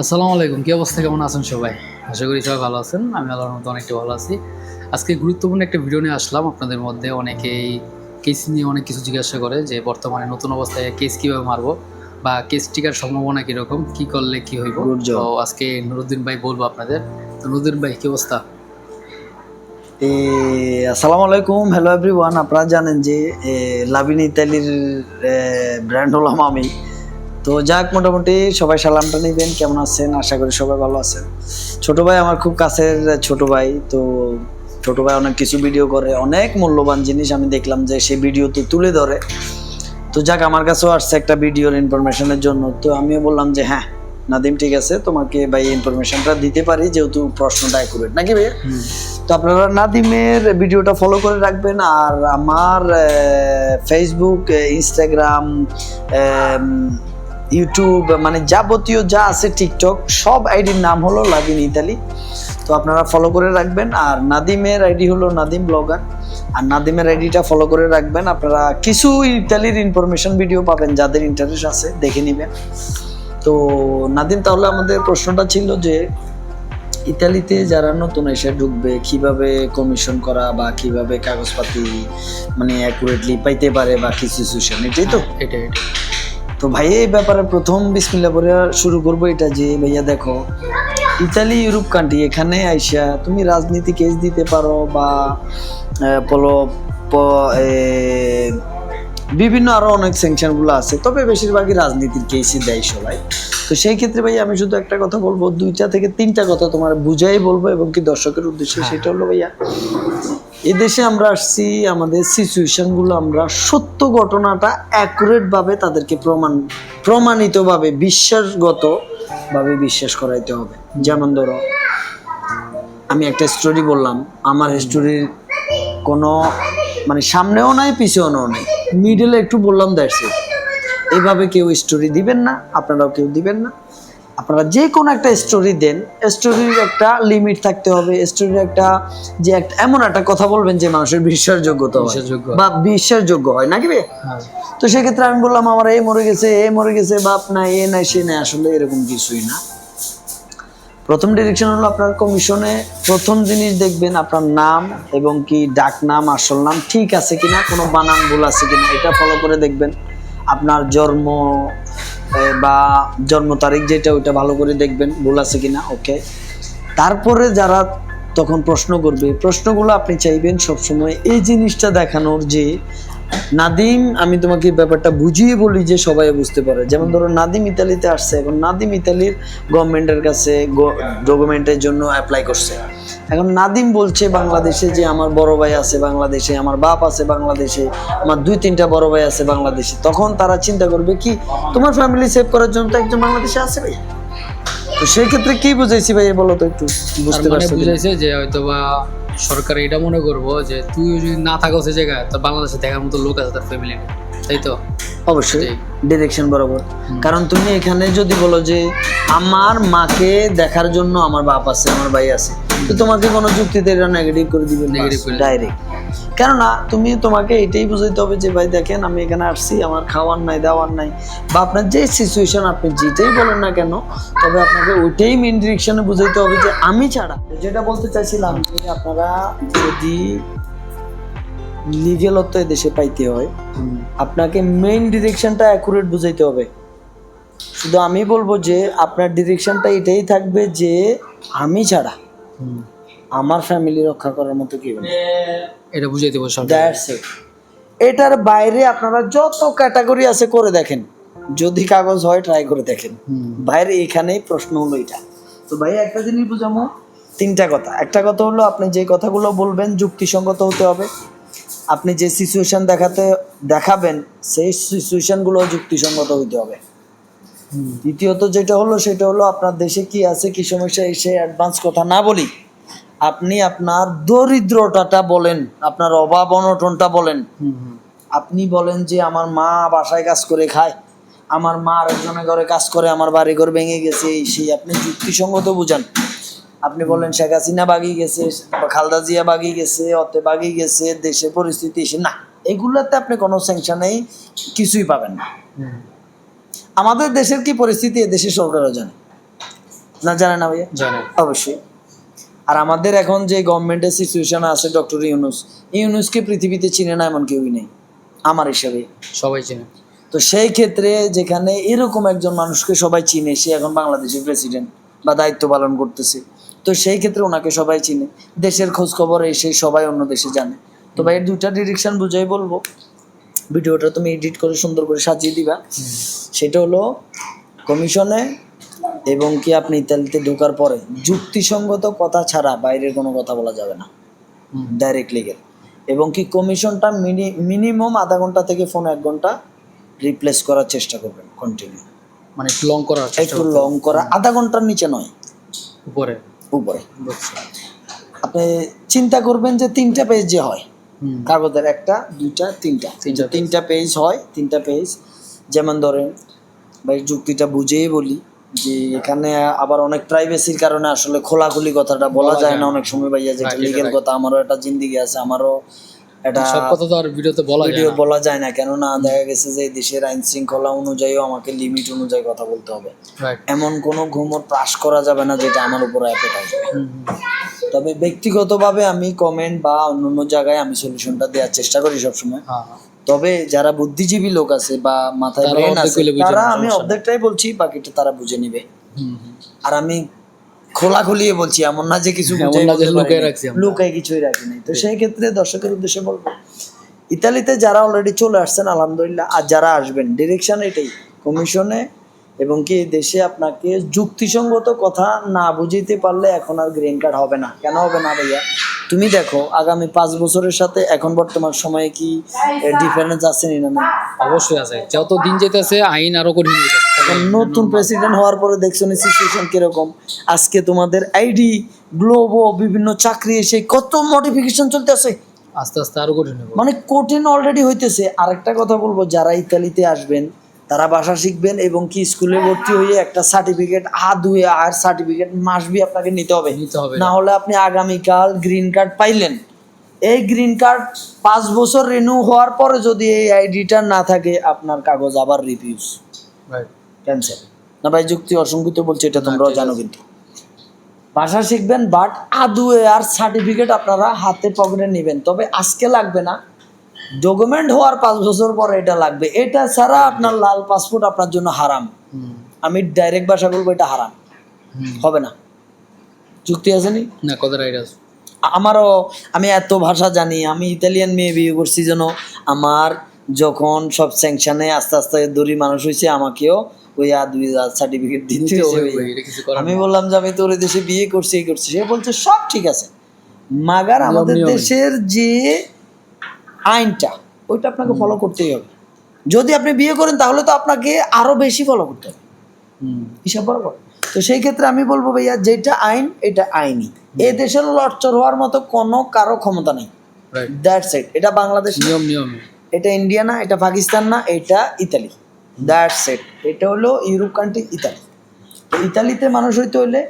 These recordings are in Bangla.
আসসালামু আলাইকুম কি অবস্থা কেমন আছেন সবাই? আশা করি সবাই ভালো আছেন আমি আল্লাহর মতো অনেকটা ভালো আছি। আজকে গুরুত্বপূর্ণ একটা ভিডিও নিয়ে আসলাম আপনাদের মধ্যে অনেকেই কেস নিয়ে অনেক কিছু জিজ্ঞাসা করে যে বর্তমানে নতুন অবস্থায় কেস কীভাবে মারবো বা কেস টিকার সম্ভাবনা কীরকম কী করলে কী হইব? তো আজকে নুরুদ্দিন ভাই বলব আপনাদের। তো নুরুদ্দিন ভাই কী অবস্থা? এ, আসসালামু আলাইকুম হ্যালো এভরিওয়ান আপনারা জানেন যে লাভিন ইতালির ব্র্যান্ড হলাম আমি। তো যাক মোটামুটি সবাই সালামটা নেবেন কেমন আছেন? আশা করি সবাই ভালো আছেন। ছোট ভাই আমার খুব কাছের ছোট ভাই তো ছোট ভাই অনেক কিছু ভিডিও করে অনেক মূল্যবান জিনিস আমি দেখলাম যে সে ভিডিওতে তুলে ধরে। তো যাক আমার কাছেও আসছে একটা ভিডিওর ইনফরমেশনের জন্য। তো আমিও বললাম যে হ্যাঁ নাদিম ঠিক আছে তোমাকে ভাই ইনফরমেশনটা দিতে পারি যেহেতু প্রশ্নটা অ্যাকুরেট নাকি ভাইয়া? তো আপনারা নাদিমের ভিডিওটা ফলো করে রাখবেন আর আমার ফেসবুক ইনস্টাগ্রাম ইউটিউব মানে যাবতীয় যা আছে টিকটক সব আইডির নাম হলো লাভিন ইতালি তো আপনারা ফলো করে রাখবেন। আর নাদিমের আইডি হলো নাদিম ব্লগার আর নাদিমের আইডিটা ফলো করে রাখবেন। আপনারা কিছু ইতালির ইনফরমেশন ভিডিও পাবেন, যাদের ইন্টারেস্ট আছে, দেখে নেবেন। তো নাদিম তাহলে আমাদের প্রশ্নটা ছিল যে, ইতালিতে যারা নতুন এসে ঢুকবে, কীভাবে কমিশন করা বা কীভাবে কাগজপাতি মানে অ্যাকুরেটলি পাইতে পারে বা কি সিচুয়েশন এটাই তো? এটা এটা তো ভাই এই ব্যাপারে প্রথম বিসমিল্লা করে শুরু করব এটা যে ভাইয়া দেখো ইতালি ইউরোপ কান্ট্রি এখানে আইসা তুমি রাজনীতি কেস দিতে পারো বা পলো বিভিন্ন আরও অনেক স্যাংশনগুলো আছে তবে বেশিরভাগই রাজনীতির কেসই দেয় সবাই। তো সেই ক্ষেত্রে ভাই আমি শুধু একটা কথা বলব দুইটা থেকে তিনটা কথা তোমার বুঝাই বলব এবং কি দর্শকের উদ্দেশ্যে সেটা হলো ভাইয়া এদেশে আমরা আসছি, আমাদের সিচুয়েশনগুলো আমরা সত্য ঘটনাটা অ্যাকুরেট ভাবে তাদেরকে প্রমাণ, প্রমাণিতভাবে, বিশ্বাসগতভাবে বিশ্বাস করাইতে হবে। যেমন ধরো, আমি একটা স্টোরি বললাম, আমার স্টোরির কোনো মানে সামনেও নাই, পিছনেও নাই। মিডলে একটু বললাম দ্যাটস ইট এইভাবে কেউ স্টোরি দিবেন না, আপনারাও কেউ দিবেন না। আপনারা যে কোনো একটা স্টোরি দেন স্টোরির একটা লিমিট থাকতে হবে স্টোরির একটা যে একটা এমন একটা কথা বলবেন যে মানুষের বিশ্বাসযোগ্যতা বিশ্বাসযোগ্য। বা বিশ্বাসযোগ্য হয় নাকি ভাই? হ্যাঁ। তো সেক্ষেত্রে আমি বললাম আমার এই মরে গেছে এ মরে গেছে বাপ নাই এ নাই সে নাই। আসলে এরকম কিছুই না। প্রথম ডিরেকশন হলো আপনার কমিশনে প্রথম জিনিস দেখবেন আপনার নাম এবং কি ডাক নাম আসল নাম ঠিক আছে কিনা কোনো বানান ভুল আছে কিনা এটা ফলো করে দেখবেন। আপনার জন্ম এ, বা জন্ম তারিখ যেটা, ওইটা ভালো করে দেখবেন, ভুল আছে কিনা ওকে তারপরে যারা তখন প্রশ্ন করবে প্রশ্নগুলো আপনি চাইবেন সবসময় এই জিনিসটা দেখানোর যে, নাদিম, আমি তোমাকে ব্যাপারটা বুঝিয়ে বলি যে সবাই বুঝতে পারে। যেমন ধরো, নাদিম ইতালিতে আসছে, এখন নাদিম ইতালির গভর্নমেন্টের কাছে ডকুমেন্টের জন্য অ্যাপ্লাই করছে। এখন নাদিম বলছে বাংলাদেশে যে আমার বড় ভাই আছে বাংলাদেশে আমার বাপ আছে বাংলাদেশে আমার দুই তিনটা বড় ভাই আছে বাংলাদেশে। তখন তারা চিন্তা করবে কি তোমার ফ্যামিলি সেভ করার জন্য তো একজন বাংলাদেশে আছে ভাই। তো সেই ক্ষেত্রে কি বুঝাইছি ভাই বলো তো একটু বুঝতে মানে পারছ বুঝাইছে যে হয়তো বা সরকার এটা মনে করব যে তুই যদি না থাকো সে জায়গায় তো বাংলাদেশে দেখার মতো লোক আছে তার ফ্যামিলি তাই তো? অবশ্যই ডিরেকশন বরাবর। কারণ তুমি এখানে যদি বলো যে আমার মাকে দেখার জন্য আমার বাপ আছে আমার ভাই আছে তো তোমাকে কোনো যুক্তিতে এটা নেগেটিভ করে দিবে। ডাইরেক্ট কেননা তুমি তোমাকে এটাই বুঝাইতে হবে যে ভাই দেখেন আমি এখানে আসছি আমার খাওয়ার নাই দাওয়ার নাই। বা আপনার যে সিচুয়েশন আপনি যেটাই বলেন না কেন তবে আপনাকে ওইটাই মেন ডিরেকশনে বুঝাইতে হবে যে আমি ছাড়া। যেটা বলতে চাইছিলাম যে আপনারা যদি লিগেলত্ব দেশে পাইতে হয় আপনাকে মেইন ডিরেকশনটা অ্যাকুরেট বুঝাইতে হবে। শুধু আমি বলব যে আপনার ডিরেকশনটা এটাই থাকবে যে আমি ছাড়া। আমার ফ্যামিলি রক্ষা করার মতো কেউ নেই। এটা বুঝাই দেবো সরকার। দ্যাটস ইট এটার বাইরে আপনারা যত ক্যাটাগরি আছে করে দেখেন। যদি কাগজ হয় ট্রাই করে দেখেন। হুম। বাইরে এখানেই প্রশ্ন হলো এটা। তো ভাই একটা জিনিস বুঝামো তিনটা কথা। একটা কথা হলো আপনি যে কথাগুলো বলবেন যুক্তিসঙ্গত হতে হবে। আপনি যে সিচুয়েশন দেখাতে দেখাবেন সেই সিচুয়েশনগুলো যুক্তিসঙ্গত হতে হবে। দ্বিতীয়ত যেটা হলো সেটা হলো আপনার দেশে কি আছে কি সমস্যা এসে অ্যাডভান্স কথা না বলি। আপনি আপনার দরিদ্রতাটা বলেন আপনার অভাব অনটনটা বলেন। আপনি বলেন যে আমার মা বাসায় কাজ করে খায় আমার মা আরেকজনের ঘরে কাজ করে আমার বাড়ি ঘর ভেঙে গেছে। এই সেই আপনি যুক্তিসঙ্গত বুঝান। আপনি বলেন শেখ হাসিনা বাগিয়ে গেছে খালদা জিয়া বাগিয়ে গেছে অতে বাগিয়ে গেছে দেশের পরিস্থিতি এসে না। এগুলোতে আপনি কোনো স্যাংশনেই কিছুই পাবেন না। আমাদের দেশের কি পরিস্থিতি দেশের সরকারও জানে? না জানে না ভাইয়া? অবশ্যই। আর আমাদের এখন যে গভর্নমেন্টের সিচুয়েশন আছে ডক্টর ইউনুস ইউনুসকে পৃথিবীতে চিনে না এমন কেউই নেই? আমার হিসাবে। সবাই চেনে। তো সেই ক্ষেত্রে যেখানে এরকম একজন মানুষকে সবাই চিনে সে এখন বাংলাদেশের প্রেসিডেন্ট বা দায়িত্ব পালন করতেছে। তো সেই ক্ষেত্রে ওনাকে সবাই চিনে। দেশের খোঁজ খবর এসে সবাই অন্য দেশে জানে। তো ভাই দুইটা ডিরেকশন বুঝাই বলব। ভিডিওটা তুমি এডিট করে সুন্দর করে সাজিয়ে দিবা। সেটা হলো কমিশনে এবং কি আপনি ইতালিতে ঢোকার পরে যুক্তিসঙ্গত কথা ছাড়া বাইরের কোনো কথা বলা যাবে না। ডাইরেক্ট লিগেল এবং কি কমিশনটা মিনি মিনিমাম আধা ঘণ্টা থেকে ফোন এক ঘণ্টা রিপ্লেস করার চেষ্টা করবেন কন্টিনিউ মানে লং করার একটু লং করা। আধা ঘণ্টার নিচে নয়। উপরে। উপরে। আপনি চিন্তা করবেন যে তিনটা পেজ যে হয় কাগজের একটা দুইটা তিনটা। তিনটা পেজ হয় তিনটা পেজ যেমন ধরেন ভাই যুক্তিটা বুঝেই বলি যে এখানে আবার অনেক প্রাইভেসির কারণে আসলে খোলাখুলি কথাটা বলা যায় না। অনেক সময় ভাইয়া যেটা লিগেল কথা আমারও একটা জিন্দিগি আছে আমারও এটা সব কথা তো আর ভিডিওতে বলা ভিডিও বলা যায় না। কেননা দেখা গেছে যে দেশের আইন শৃঙ্খলা অনুযায়ীও আমাকে লিমিট অনুযায়ী কথা বলতে হবে। এমন কোনো ঘুমোর পাস করা যাবে না যেটা আমার উপর অ্যাপেট আসবে। তবে ব্যক্তিগতভাবে আমি কমেন্ট বা অন্য জায়গায় আমি সলিউশনটা দেওয়ার চেষ্টা করি সবসময় হ্যাঁ। তবে যারা বুদ্ধিজীবী লোক আছে বা মাথায় ব্রেন আছে তারা আমি অর্ধেকটাই বলছি বাকিটা তারা বুঝে নিবে। আর আমি খোলা খুলিয়ে বলছি এমন না যে কিছু। লুকায় কিছুই রাখি নাই তো সেই ক্ষেত্রে দর্শকের উদ্দেশ্যে বলব ইতালিতে যারা অলরেডি চলে আসছেন আলহামদুলিল্লাহ আর যারা আসবেন ডিরেকশন এটাই কমিশনে এবং কি দেশে আপনাকে যুক্তিসঙ্গত কথা না বুঝিতে পারলে এখন আর গ্রিন কার্ড হবে না। কেন হবে না ভাইয়া? তুমি দেখো আগামী পাঁচ বছরের সাথে এখন বর্তমান সময়ে কি ডিফারেন্স আছে না না? অবশ্যই আছে। যত দিন যেতেছে আইন আরও কঠিন এখন নতুন প্রেসিডেন্ট হওয়ার পরে দেখছ না সিচুয়েশন কীরকম? আজকে তোমাদের আইডি গ্লোবো বিভিন্ন চাকরি এসে কত মডিফিকেশন চলতেছে? আস্তে আস্তে আরও কঠিন মানে কঠিন অলরেডি হইতেছে। আরেকটা কথা বলব যারা ইতালিতে আসবেন তারা ভাষা শিখবেন এবং কি স্কুলে ভর্তি হয়ে একটা সার্টিফিকেট আ দুয়ে আর সার্টিফিকেট মাসবি আপনাকে নিতে হবে। নিতে হবে। না হলে আপনি আগামীকাল গ্রিন কার্ড পাইলেন। এই গ্রিন কার্ড পাঁচ বছর রিনিউ হওয়ার পরে যদি এই আইডিটা না থাকে আপনার কাগজ আবার রাইট ক্যান্সেল না ভাই যুক্তি অসংগঠিত বলছে এটা তোমরাও জানো কিন্তু। ভাষা শিখবেন বাট আদু আর সার্টিফিকেট আপনারা হাতে পকেটে নেবেন। তবে আজকে লাগবে না ডকুমেন্ট হওয়ার পাঁচ বছর পরে এটা লাগবে। এটা ছাড়া আপনার লাল পাসপোর্ট আপনার জন্য হারাম। আমি ডাইরেক্ট ভাষা বলব এটা হারাম। হবে না। যুক্তি আছে নি? না কথা রাইট আছে। আমারও আমি এত ভাষা জানি আমি ইতালিয়ান মেয়ে বিয়ে করছি যেন আমার যখন সব স্যাংশনে আস্তে আস্তে দড়ি মানুষ হয়েছে আমাকেও ওই আর দুই হাজার সার্টিফিকেট দিতে আমি বললাম যে আমি তোর এই দেশে বিয়ে করছি এই করছি। সে বলছে সব ঠিক আছে। মাগার আমাদের দেশের যে আইনটা ওইটা আপনাকে ফলো করতেই হবে। যদি আপনি বিয়ে করেন তাহলে তো আপনাকে আরও বেশি ফলো করতে হবে। হিসাব বরাবর। তো সেই ক্ষেত্রে আমি বলব ভাইয়া যেটা আইন এটা আইনই এ দেশের লটচর হওয়ার মতো কোনো কারও ক্ষমতা নেই। দ্যাটস ইট এটা বাংলাদেশ নিয়ম নিয়ম। এটা ইন্ডিয়া না এটা পাকিস্তান না এটা ইতালি। দ্যাটস ইট এটা হলো ইউরোপ কান্ট্রি ইতালি। তো ইতালিতে মানুষ হইতে হলে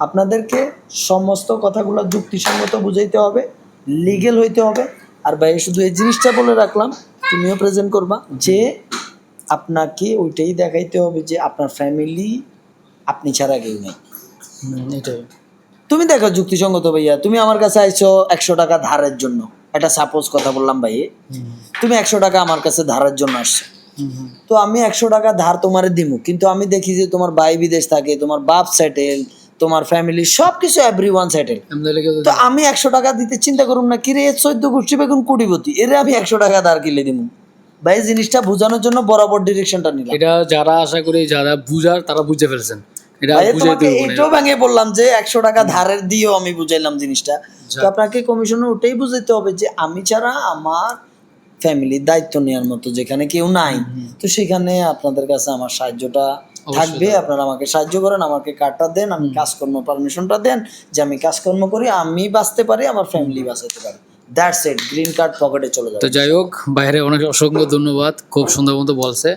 আপনাদেরকে সমস্ত কথাগুলো যুক্তিসঙ্গত বুঝাইতে হবে লিগেল হইতে হবে। আর ভাই শুধু এই জিনিসটা বলে রাখলাম তুমিও প্রেজেন্ট করবা যে আপনাকে ওইটাই দেখাইতে হবে যে আপনার ফ্যামিলি আপনি ছাড়া কেউ নেই। এটাই। তুমি দেখো যুক্তিসঙ্গত ভাইয়া তুমি আমার কাছে আইছো একশো টাকা ধারের জন্য। একটা সাপোজ কথা বললাম ভাই তুমি একশো টাকা আমার কাছে ধারের জন্য আসছো। তো আমি একশো টাকা ধার তোমারে দিমু কিন্তু আমি দেখি যে তোমার ভাই বিদেশ থাকে তোমার বাপ সেটেল তোমার ফ্যামিলি সব কিছু এভরি ওয়ান সেটেল তো আমি একশো টাকা দিতে চিন্তা করুন না কিরে চোদ্দ গোষ্ঠী বেগুন কোটিপতি এরে আমি একশো টাকা ধার কিনে দিমু। ভাই জিনিসটা বোঝানোর জন্য বরাবর ডিরেকশনটা নিলাম। এটা যারা আশা করি যারা বুঝার তারা বুঝে ফেলছেন। এটাও ভেঙে বললাম যে একশো টাকা ধারের দিয়েও আমি বুঝাইলাম জিনিসটা। তো আপনাকে কমিশনে ওটাই বুঝাইতে হবে যে আমি ছাড়া আমার ফ্যামিলির দায়িত্ব নেওয়ার মতো যেখানে কেউ নাই। তো সেখানে আপনাদের কাছে আমার সাহায্যটা থাকবে আপনারা আমাকে সাহায্য করেন আমাকে কার্ডটা দেন আমি কাজকর্ম পারমিশনটা দেন যে আমি কাজকর্ম করি আমি বাঁচতে পারি আমার ফ্যামিলি বাঁচাতে পারি। দ্যাটস ইট গ্রিন কার্ড পকেটে চলে তো যাই হোক বাইরে অনেক অসংখ্য ধন্যবাদ খুব সুন্দর মতো বলছে।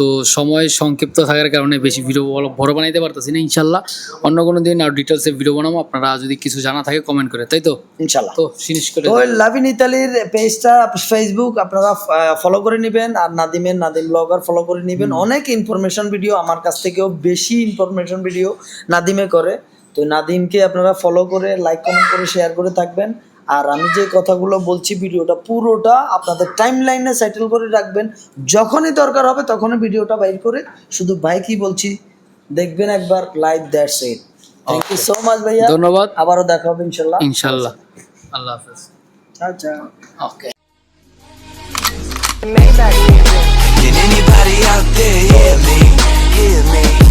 তো সময় সংক্ষিপ্ত থাকার কারণে বেশি ভিডিও বড় বানাইতে পারতেছি না ইনশাল্লাহ। অন্য কোনো দিন আর ডিটেলসে ভিডিও বানাবো আপনারা যদি কিছু জানা থাকে কমেন্ট করে তাই তো? ইনশাল্লাহ। তো ফিনিশ করে তো লাভিন ইতালির পেজটা ফেসবুক আপনারা ফলো করে নেবেন আর নাদিমের নাদিম ব্লগার ফলো করে নেবেন। অনেক ইনফরমেশন ভিডিও আমার কাছ থেকেও বেশি ইনফরমেশন ভিডিও নাদিমে করে। তো নাদিমকে আপনারা ফলো করে লাইক কমেন্ট করে শেয়ার করে থাকবেন। আর আমি যে কথাগুলো বলছি ভিডিওটা পুরোটা আপনাদের টাইম লাইনে সেটেল করে রাখবেন। যখনই দরকার হবে তখনই ভিডিওটা বাইর করে শুধু বাইকই বলছি দেখবেন একবার live that's it thank you so much ভাইয়া। ধন্যবাদ। আবারও দেখা হবে ইনশাল্লাহ। ইনশাল্লাহ। আল্লাহ হাফেজ। চাও চাও ওকে Can anybody out there hear me? Hear me?